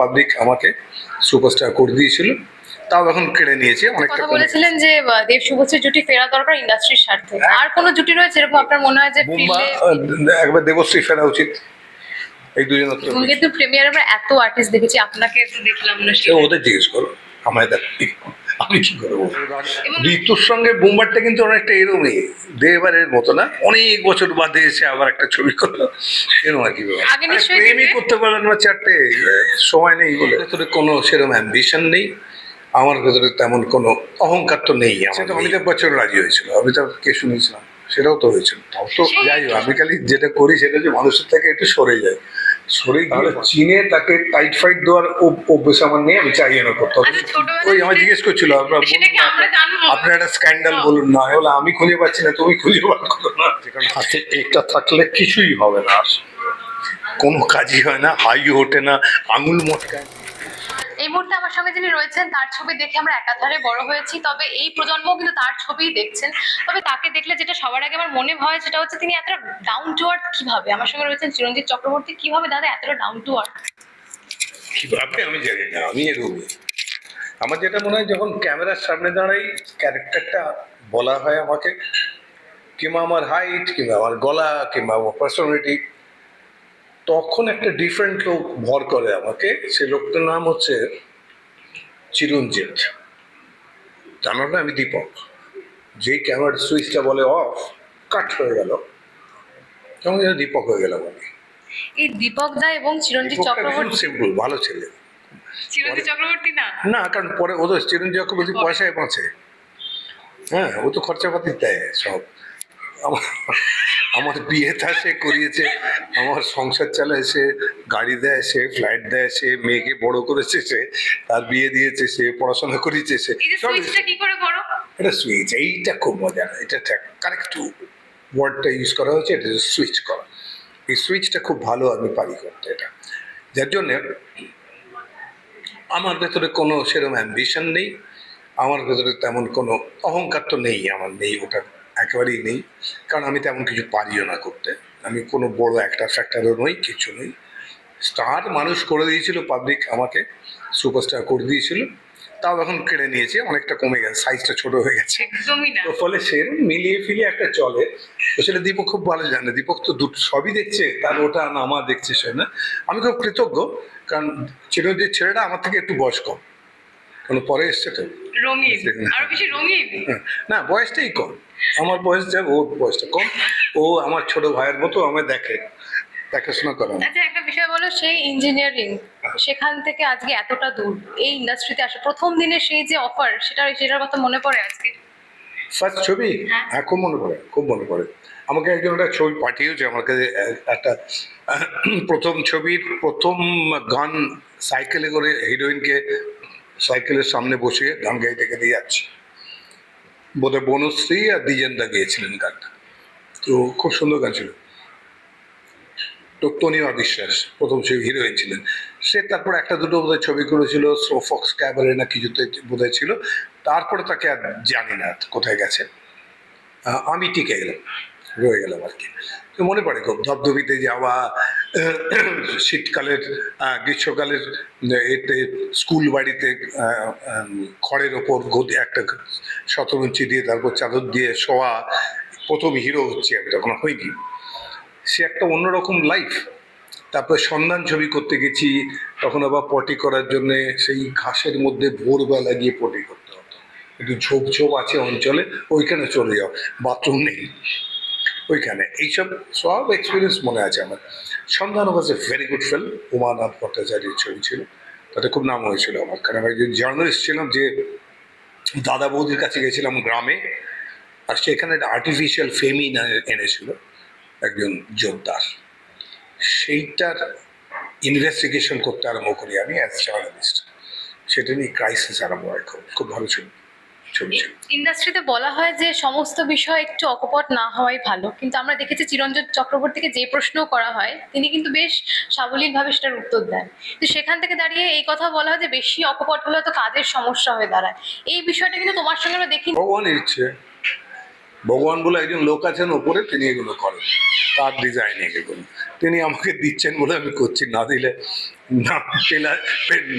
Public আমাকে superstar করে দিয়েছিল। তাও এখন কেড়ে নিয়েছে অনেকটা কথা বলেছিলেন যে দেব শুভশ্রী জুটি ফেরা দরকার ইন্ডাস্ট্রির স্বার্থে। আর কোন জুটি রয়েছে এরকম আপনার মনে হয় যে একবার দেবশ্রী ফেরা উচিত। এই দুজন কিন্তু প্রিমিয়ারে আমরা এত আর্টিস্ট দেখেছি আপনাকে তো দেখলাম না ওদের জিজ্ঞেস করো আমায় দেখ আমি কি করব ঋতুর সঙ্গে বোম্বারটা কিন্তু অনেকটা এরমই। দেবারের মতো না। অনেক বছর বাদে এসে আবার একটা ছবি করল। এরকম আর কি প্রেমই করতে পারলেন না চারটে। সময় নেই বলে। ভেতরে কোনো সেরকম অ্যাম্বিশন নেই। আমার ভেতরে তেমন কোনো অহংকার তো নেই সেটা অমিতাভ বচ্চন রাজি হয়েছিল। অমিতাভকে শুনেছিলাম। সেটাও তো হয়েছিল। তাও তো যাই হোক আমি খালি যেটা করি সেটা যে মানুষের থেকে একটু সরে যায়। সরে গিয়ে চীনে তাকে টাইট ফাইট দেওয়ার অভ্যেস আমার নেই আমি চাই না করতে আচ্ছা, ওই আমার জিজ্ঞেস করছিল আপনার একটা স্ক্যান্ডাল বলুন না। বলে আমি খুঁজে পাচ্ছি না তুমি খুঁজে বার করো না। কারণ হাতে এটা থাকলে কিছুই হবে না। আর কোনো কাজই হয় না হাই ওঠে না আঙুল মটকায়। এই মুহূর্তে আমার সঙ্গে যিনি রয়েছেন, তার ছবি দেখে আমরা একাধারে বড় হয়েছি। তবে এই প্রজন্ম কিন্তু তার ছবিই দেখছেন। তবে তাকে দেখলে যেটা সবার আগে আমার মনে হয়, সেটা হচ্ছে তিনি এতটা ডাউন টু আর্থ কীভাবে? আমার সঙ্গে রয়েছেন চিরঞ্জিত চক্রবর্তী। কীভাবে দাদা এতটা ডাউন টু আর্থ কীভাবে আমি জানি না, আমি এরকমই আমার যেটা মনে হয়, যখন ক্যামেরার সামনে দাঁড়াই, ক্যারেক্টারটা বলা হয় আমাকে, কিংবা আমার হাইট কিংবা আমার গলা, কিংবা আমার পার্সোনালিটি তখন একটা ডিফারেন্ট লোক ভর করে আমাকে। সে লোকটার নাম হচ্ছে চিরঞ্জিত। তার নামটা আমি দীপক। যেই ক্যামেরার সুইচটা বলে অফ কাট হয়ে গেল। তখন দীপক হয়ে গেলাম আমি। এই দীপক দা এবং চিরঞ্জিত চক্রবর্তী সিম্পল ভালো ছেলে। চিরঞ্জিত চক্রবর্তী না? না কারণ পরে ও তো চিরঞ্জীব চক্রবর্তী পয়সায় বাঁচে। হ্যাঁ ও তো খরচাপাতি দেয় সব। আমার আমার বিয়ে থা সে করিয়েছে আমার সংসার চালায় সে গাড়ি দেয় সে ফ্লাইট দেয় সে মেয়েকে বড় করেছে সে তার বিয়ে দিয়েছে সে পড়াশোনা করিয়েছে সে এটা সুইচ এইটা খুব মজার এটা কারেক্ট ওয়ার্ডটা ইউজ করা হয়েছে এটা সুইচ করা। এই সুইচটা খুব ভালো আমি পারি করতে এটা। যার জন্যে আমার ভেতরে কোনো সেরকম অ্যাম্বিশন নেই আমার ভেতরে তেমন কোনো অহংকার তো নেই আমার নেই ওটা একেবারেই নেই। কারণ আমি তেমন কিছু পারিও না করতে। আমি কোনো বড় অ্যাক্টার ফ্যাক্টারও নই কিছু নই। স্টার মানুষ করে দিয়েছিল পাবলিক আমাকে সুপারস্টার করে দিয়েছিল। তাও এখন কেড়ে নিয়েছে অনেকটা কমে গেছে সাইজটা ছোট হয়ে গেছে। একদমই না। তো ফলে সেরকম মিলিয়ে ফিলিয়ে একটা চলে। তো সেটা দীপক খুব ভালো জানে। দীপক তো দুটো সবই দেখছে তার ওটা নামা দেখছে সে না। আমি খুব কৃতজ্ঞ কারণ চিরঞ্জিত ছেলেটা আমার থেকে একটু বয়স কম কারণ পরে এসছে তো। রঙিন আরও বেশি রঙিন। না বয়সটাই কম। আমার বয়স যা ওর বয়সটা কম। ও আমার ছোট ভাইয়ের মতো আমায় দেখে দেখাশোনা করে। আচ্ছা একটা বিষয় বলো সেই ইঞ্জিনিয়ারিং সেখান থেকে আজকে এতটা দূর এই ইন্ডাস্ট্রিতে আসা প্রথম দিনে সেই যে অফার সেটা সেটার কথা মনে পড়ে আজকে? ফার্স্ট ছবি? হ্যাঁ। হ্যাঁ খুব মনে পড়ে খুব মনে পড়ে। আমাকে একজন একটা ছবি পাঠিয়েছে আমাকে একটা প্রথম ছবির প্রথম গান সাইকেলে করে হিরোইনকে সাইকেলের সামনে বসিয়ে গান গাইতে গাইতে যাচ্ছে। বোধহয় বনশ্রী আর দ্বিজেন্দা গিয়েছিলেন গানটা। তো খুব সুন্দর গান ছিল। তো তনিমা বিশ্বাস প্রথম ছবি হিরোইন ছিলেন। সে তারপর একটা দুটো বোধহয় ছবি করেছিল ফক্স ক্যাবারে না কিছুতে বোধহয় ছিল। তারপরে তাকে আর জানি না কোথায় গেছে। আমি টিকে গেলাম। রয়ে গেলাম আর কি। মনে পড়ে খুব, ধবধবিতে যাওয়া, শীতকালের গ্রীষ্মকালের এতে স্কুল বাড়িতে খড়ের ওপর গদি, একটা সতেরো ইঞ্চি দিয়ে তারপর চাদর দিয়ে শোয়া, প্রথম হিরো হচ্ছে আমি, তখন হয়নি। সে একটা অন্যরকম লাইফ তারপরে সন্ধান ছবি করতে গেছি, তখন আবার পটি করার জন্য সেই ঘাসের মধ্যে ভোরবেলা গিয়ে পটি করতে হতো। একটু ঝোপ ঝোপ আছে অঞ্চলে, ওইখানে চলে যাও বাথরুম নেই। ওইখানে। এইসব সব এক্সপিরিয়েন্স মনে আছে আমার। Sandhan was a very good film Umanath ভট্টাচার্যের ছবি ছিল। তাতে খুব নাম হয়েছিল আমার। কারণ আমি একজন জার্নালিস্ট ছিলাম যে দাদা বৌদির কাছে গেছিলাম গ্রামে। আর সেখানে একটা আর্টিফিশিয়াল ফেমি এনেছিল একজন যোদ্ধার সেইটার ইনভেস্টিগেশন করতে আরম্ভ করি আমি অ্যাজ জার্নালিস্ট সেটা নিয়ে ক্রাইসিস আরম্ভ হয় খুব খুব ভালো ছিল। ইন্ডাস্ট্রিতে বলা হয় যে সমস্ত বিষয় একটু অকপট না হওয়াই ভালো। কিন্তু আমরা দেখেছি চিরঞ্জিত চক্রবর্তীকে যে প্রশ্ন করা হয় তিনি কিন্তু বেশ সাবলীলভাবে সেটার উত্তর দেন। তো সেখান থেকে দাঁড়িয়ে এই কথা বলা হয় যে বেশি অকপট হলে তো কাজের সমস্যা হয়ে দাঁড়ায়। এই বিষয়টা কিন্তু তোমার সঙ্গে আমরা দেখি ভগবানের ইচ্ছে। ভগবান বলে একজন লোক আছেন ওপরে তিনি এগুলো করেন। তার ডিজাইনিং এগুলো। তিনি আমাকে দিচ্ছেন বলে আমি করছি না দিলে না পেলে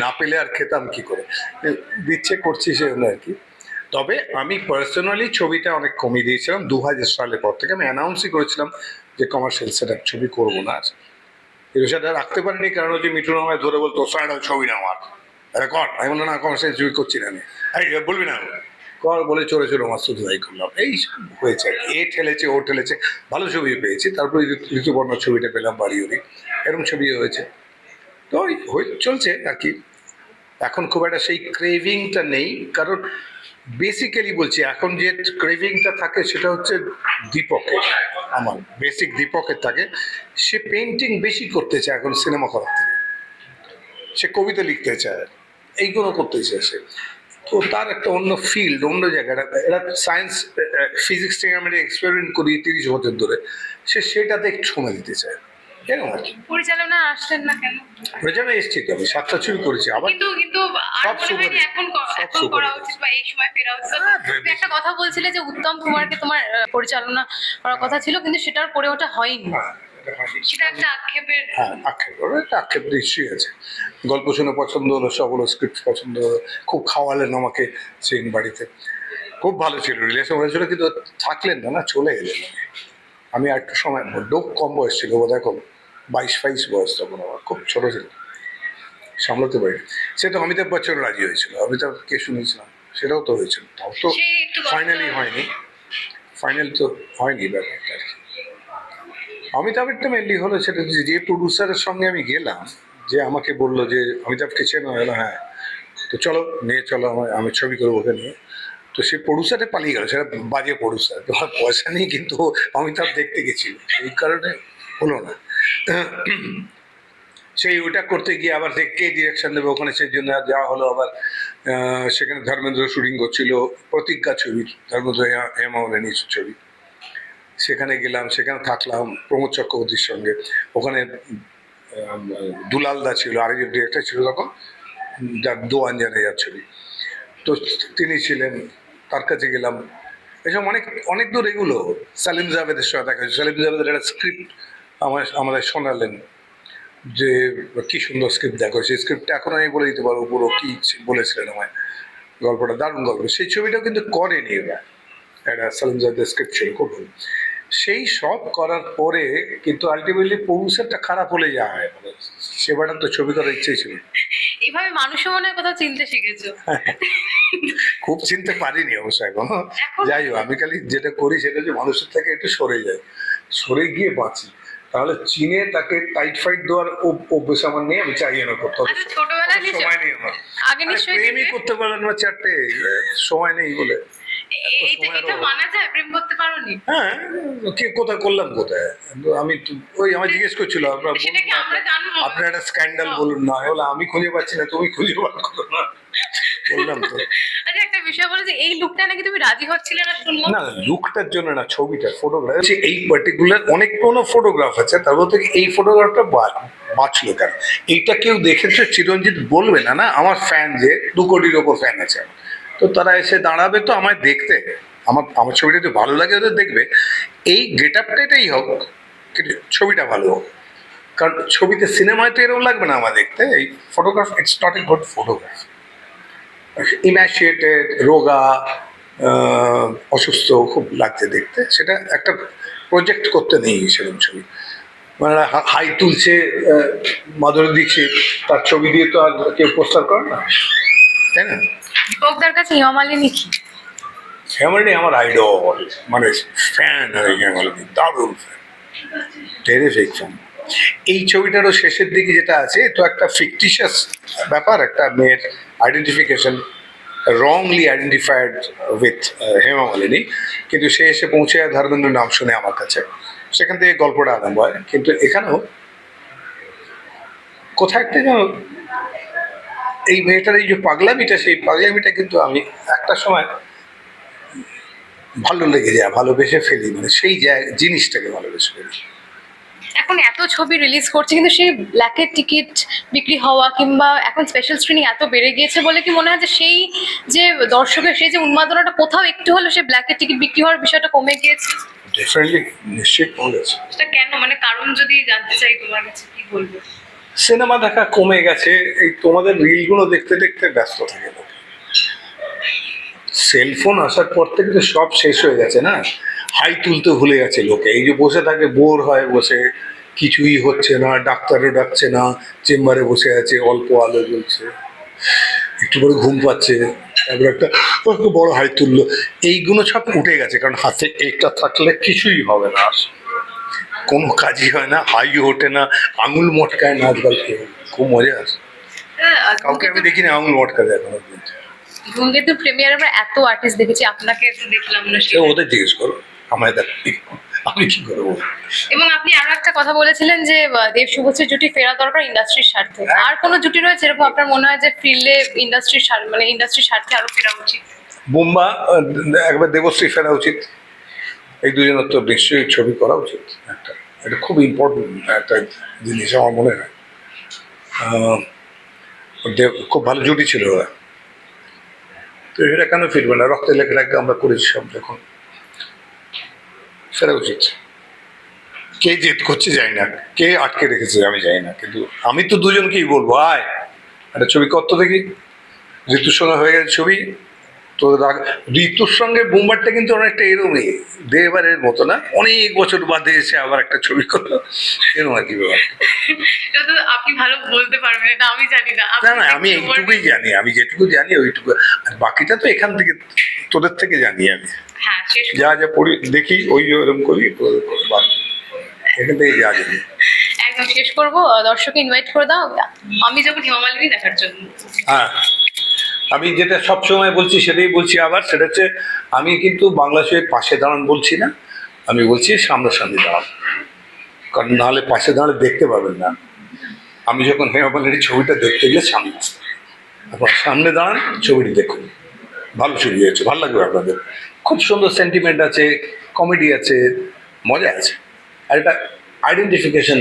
না পেলে আর খেতাম কি করে? দিচ্ছে করছি সেগুলো আর কি। তবে আমি পার্সোনালি ছবিটা অনেক কমিয়ে দিয়েছিলাম। দু হাজার সালের পর থেকে আমি অ্যানাউন্সই করেছিলাম যে কমার্শিয়াল সেট আপ ছবি করব না আর সেটা রাখতে পারিনি কারণ হচ্ছে মিঠুন আমায় ধরে বলতো সাইড ছবি না আমার আরে কর। আমি বললাম, না কমার্শিয়াল ছবি করছি না আমি। এই বলবি না? কর, বলে চলে চলে শুধু তাই করলাম এই হয়েছে। এ ঠেলেছে, ও ঠেলেছে। ভালো ছবি পেয়েছি। তারপরে ঋতু- ঋতুপর্ণ ছবিটা পেলাম বাড়ি উড়ি এরকম ছবি হয়েছে। তো ওই চলছে আর কি। এখন খুব একটা সেই ক্রেভিংটা নেই। কারণ বেসিক্যালি বলছি এখন যে ক্রেভিংটা থাকে সেটা হচ্ছে দীপকের আমার। বেসিক দীপকের থাকে। সে পেন্টিং বেশি করতে চায় এখন সিনেমা করার থেকে। সে কবিতা লিখতে চায়। এইগুলো করতে চায় সে। তো তার একটা অন্য ফিল্ড অন্য জায়গাটা। এরা সায়েন্স ফিজিক্স থেকে আমি এক্সপেরিমেন্ট করি তিরিশ বছর ধরে। সে সেটাতে একটু সময় দিতে চায়। এরকম পরিচালনা আসলেন না কেন? প্রয়োজনে এসছি তো আমি সাতটা ছবি করেছি। আবার কিন্তু কিন্তু আর মনে হয়নি। এখন এখন করা উচিত বা এই সময় ফেরা উচিত। হ্যাঁ, তুমি একটা কথা বলছিলে যে উত্তম কুমারকে তোমার পরিচালনা করার কথা ছিল কিন্তু সেটার করে ওটা হয়নি। হ্যাঁ, হয়নি। সেটা একটা আক্ষেপের হ্যাঁ আক্ষেপ। ওর একটা আক্ষেপ নিশ্চয়ই আছে। গল্প শুনে পছন্দ হলো সকল স্ক্রিপ্ট পছন্দ হলো খুব খাওয়ালেন আমাকে সিং বাড়িতে। খুব ভালো ছিল রিলেশন হয়েছিল কিন্তু থাকলেন না না চলে গেলেন। আমি আর একটু সময় বড্ড কম বয়স ছিল বোধ হয় বাইশ ফাইশ বয়স তখন আমার খুব ছোট ছিল। সামলাতে পারি সে তো অমিতাভ বচ্চন রাজি হয়েছিল। অমিতাভকে শুনেছিলাম সেটাও তো হয়েছিল। তাও তো ফাইনালি হয়নি। ফাইনাল তো হয়নি ব্যাপারটা আর কি। অমিতাভেরটা মেনলি হলো সেটা যে প্রডিউসারের সঙ্গে আমি গেলাম যে আমাকে বলল যে অমিতাভকে চেনো? হলো হ্যাঁ। তো চলো নিয়ে চলো আমার আমি ছবি করব ওকে নিয়ে। তো সে প্রডিউসারে পালিয়ে গেল। সেটা বাজে প্রডিউসার তোমার পয়সা নেই কিন্তু অমিতাভ দেখতে গেছিল। এই কারণে হলো না। সেই ওটা করতে গিয়ে আবার সে কে ডিরেকশন দেবে ওখানে সেই জন্য যাওয়া হলো আবার সেখানে ধর্মেন্দ্র শুটিং করছিল, প্রতিজ্ঞা ছবি, ধর্মেন্দ্র হেমা- হেমা ছবি। সেখানে গেলাম, সেখানে থাকলাম প্রমোদ চক্রবর্তীর সঙ্গে। ওখানে দুলালদা ছিল, আরেকজন ডিরেক্টর ছিল তখন, যার দোয়ান জানে ছবি। তো তিনি ছিলেন, তার কাছে গেলাম। এসব অনেক অনেক দূর এগুলো। সালিম জাভেদের সঙ্গে দেখা সালিম জাভেদের একটা স্ক্রিপ্ট আমার আমাদের শোনালেন যে কি সুন্দর স্ক্রিপ্ট দেখো সেই স্ক্রিপ্টটা এখন আমি বলে দিতে পারব পুরো কি বলেছিলেন আমায়। গল্পটা দারুণ গল্প। সেই ছবিটাও কিন্তু করেনি ওরা একটা সালিম জাভেদের স্ক্রিপ্ট ছিল খুব সেই সব করার পরে কিন্তু আলটিমেটলি প্রডিউসারটা খারাপ হলে যায় মানে সেবাটা তো ছবি করার ইচ্ছেই ছিল এভাবে মানুষও মনে কোথাও চিনতে শিখেছো। খুব চিনতে পারিনি অবশ্য এখন। যাই হোক আমি খালি যেটা করি সেটা হচ্ছে মানুষের থেকে একটু সরে যায় সরে গিয়ে বাঁচি। তাহলে চিনে তাকে টাইট ফাইট দেওয়ার অভ্যেস আমার নেই আমি চাই না করতে হবে। আচ্ছা সময় নেই আমার। আগে নিশ্চয়ই প্রেমই করতে পারলেন না চারটে সময় নেই বলে। এ- এটা সময়ের এটা অভাব। মানা যায় প্রেম করতে পারোনি? হ্যাঁ কে কোথায় করলাম কোথায়? আমি ওই আমার জিজ্ঞেস করছিল আপনার আপনার একটা স্ক্যান্ডাল বলুন না হলে আমি খুঁজে পাচ্ছি না তুমি খুঁজে করো না। বললাম তো। আচ্ছা একটা বিষয় বলো যে এই লুকটা নাকি তুমি রাজি হচ্ছিলে না শুনলাম না লুকটার জন্য না ছবিটা ফটোগ্রাফ এই পার্টিকুলার অনেক কোনো ফটোগ্রাফ আছে তার মধ্যে থেকে এই ফটোগ্রাফটা বাঁচলো কেন? এইটা কেউ দেখেছে? চিরঞ্জিত বলবে না না? আমার ফ্যান যে দু কোটির ওপর ফ্যান আছে। তো তারা এসে দাঁড়াবে তো আমায় দেখতে। আমার আমার ছবিটা যদি ভালো লাগে ওদের দেখবে। এই গেট আপটা এটাই হোক কিন্তু ছবিটা ভালো হোক। কারণ ছবিতে সিনেমায় তো এরকম লাগবে না আমার দেখতে। এই photograph it's not a good photograph emaciated রোগা অসুস্থ খুব লাগছে দেখতে। সেটা একটা প্রজেক্ট করতে নেই সেরকম ছবি। মানে হাই তুলছে মাধুরী দীক্ষিত তার ছবি দিয়ে তো আর কেউ পোস্টার করে না। তাই না? দীপকদার কাছে হিমামালিনী কি? হেমালিনী আমার আইডল মানে ফ্যান হেমালিনী দারুণ ফ্যান টেরিফিক ফ্যান এই ছবিটারও শেষের দিকে যেটা আছে তো একটা ফিকটিশিয়াস ব্যাপার একটা মেয়ের identification wrongly identified with Hema Malini কিন্তু সে এসে পৌঁছে ধর্মেন্দ্র নাম শুনে আমার কাছে। সেখান থেকে গল্পটা আরম্ভ হয়। কিন্তু এখানেও কোথায় একটা যেন এই মেয়েটার এই যে পাগলামিটা, সেই পাগলামিটা কিন্তু আমি একটা সময় ভালো লেগে যায়, ভালোবেসে ফেলি। মানে সেই জিনিসটাকে ভালোবেসে ফেলি। এখন এত ছবি রিলিজ করছে কিন্তু সেই ব্ল্যাকের টিকিট বিক্রি হওয়া কিংবা এখন স্পেশাল স্ক্রিনিং এত বেড়ে গিয়েছে বলে কি মনে হয় যে সেই যে দর্শকের সেই যে উন্মাদনাটা কোথাও একটু হলেও সেই ব্ল্যাকের টিকিট বিক্রি হওয়ার বিষয়টা কমে গিয়েছে? ডেফিনেটলি নিশ্চিত কমে গেছে। সেটা কেন? মানে কারণ যদি জানতে চাই তোমার কাছে কি বলব? সিনেমা দেখা কমে গেছে এই তোমাদের রিলগুলো দেখতে দেখতে ব্যস্ত থাকে সেলফোন আসার পর থেকে তো সব শেষ হয়ে গেছে না? হাই তুলতে ভুলে গেছে লোকে। এই যে বসে থাকে বোর হয় বসে কিছুই হচ্ছে না ডাক্তারও ডাকছে না চেম্বারে বসে আছে অল্প আলো জ্বলছে। একটু করে ঘুম পাচ্ছে তারপর একটা বড় হাই তুললো। এইগুলো সব উঠে গেছে কারণ হাতে এটা থাকলে কিছুই হবে না। কোনো কাজই হয় না হাই ওঠে না আঙুল মটকায় না আজকাল কেউ। খুব মজা আছে। কাউকে আমি দেখি না আঙুল মটকাতে এখনও ধূমকেতু প্রিমিয়ার আমরা এত আর্টিস্ট দেখেছি আপনাকে তো দেখলাম না ওদের জিজ্ঞেস করো। আমায় দেখ আমি কি করব এবং আপনি আরও একটা কথা বলেছিলেন যে দেব শুভশ্রীর জুটি ফেরা দরকার ইন্ডাস্ট্রির স্বার্থে। আর কোনো জুটি রয়েছে? এরকম আপনার মনে হয় যে ফিরলে ইন্ডাস্ট্রির মানে ইন্ডাস্ট্রির স্বার্থে আরও ফেরা উচিত? বোম্বা একবার দেবশ্রী ফেরা উচিত। এই দুজনের তো নিশ্চয়ই ছবি করা উচিত একটা। এটা খুব ইম্পর্টেন্ট একটা জিনিস আমার মনে হয়। খুব ভালো জুটি ছিল ওরা। তো এটা কেন ফিরবে না? রক্তের লেখাটাকে আমরা করেছি সব দেখুন ফেরা উচিত। কে জেদ করছে জানি না কে আটকে রেখেছে আমি জানি না কিন্তু আমি তো দুজনকেই বলব আয়। একটা ছবি কত দেখি। ঋতুর সঙ্গে হয়ে গেছে ছবি তো রাগ- ঋতুর সঙ্গে বোম্বারটা কিন্তু অনেকটা এরমই দেবারের মতো না অনেক বছর বাদে এসে আবার একটা ছবি করল এরকম আর কি ব্যাপার। আপনি ভালো বলতে পারবেন এটা আমি জানি না না না আমি এইটুকুই জানি আমি যেটুকু জানি ওইটুকু আর বাকিটা তো এখান থেকে তোদের থেকে জানি আমি। যা যা পড়ি দেখি ওই ওরকম করি তোদের এখান থেকে যা একদম শেষ করব। দর্শক ইনভাইট করে দাও। আমি যখন হিমামালিনী দেখার জন্য। হ্যাঁ। আমি যেটা সব সময় বলছি সেটাই বলছি আবার সেটা হচ্ছে আমি কিন্তু বাংলা বাংলাদেশের পাশে দাঁড়ান বলছি না আমি বলছি সামনাসামনি দাঁড়ান। কারণ নাহলে পাশে দাঁড়ালে দেখতে পাবেন না। আমি যখন হেমাবালির ছবিটা দেখতে গেলে সামনে আসতে হবে। আপনার সামনে দাঁড়ান ছবিটি দেখুন। ভালো ছবি হয়েছে ভালো লাগবে আপনাদের। খুব সুন্দর সেন্টিমেন্ট আছে কমেডি আছে, মজা আছে। আর এটা আইডেন্টিফিকেশন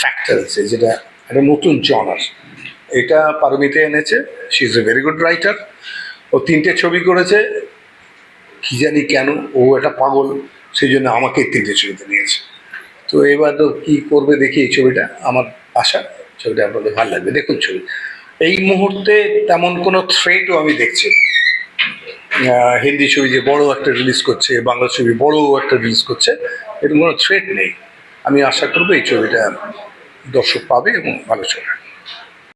ফ্যাক্টর আছে, যেটা একটা নতুন জনার এটা পারমিতে এনেছে she is a very good writer ও তিনটে ছবি করেছে, কি জানি কেন, ও একটা পাগল সেই জন্য আমাকে তিনটে ছবিতে নিয়েছে। তো এবার তো কী করবে দেখি এই ছবিটা, আমার আশা, ছবিটা আপনাদের ভালো লাগবে। দেখুন ছবি। এই মুহূর্তে তেমন কোনো থ্রেটও আমি দেখছি না। হিন্দি ছবি যে বড় একটা রিলিজ করছে, বাংলা ছবি বড় একটা রিলিজ করছে, এরকম কোনো থ্রেট নেই। আমি আশা করব এই ছবিটা দর্শক পাবে এবং ভালো ছবি।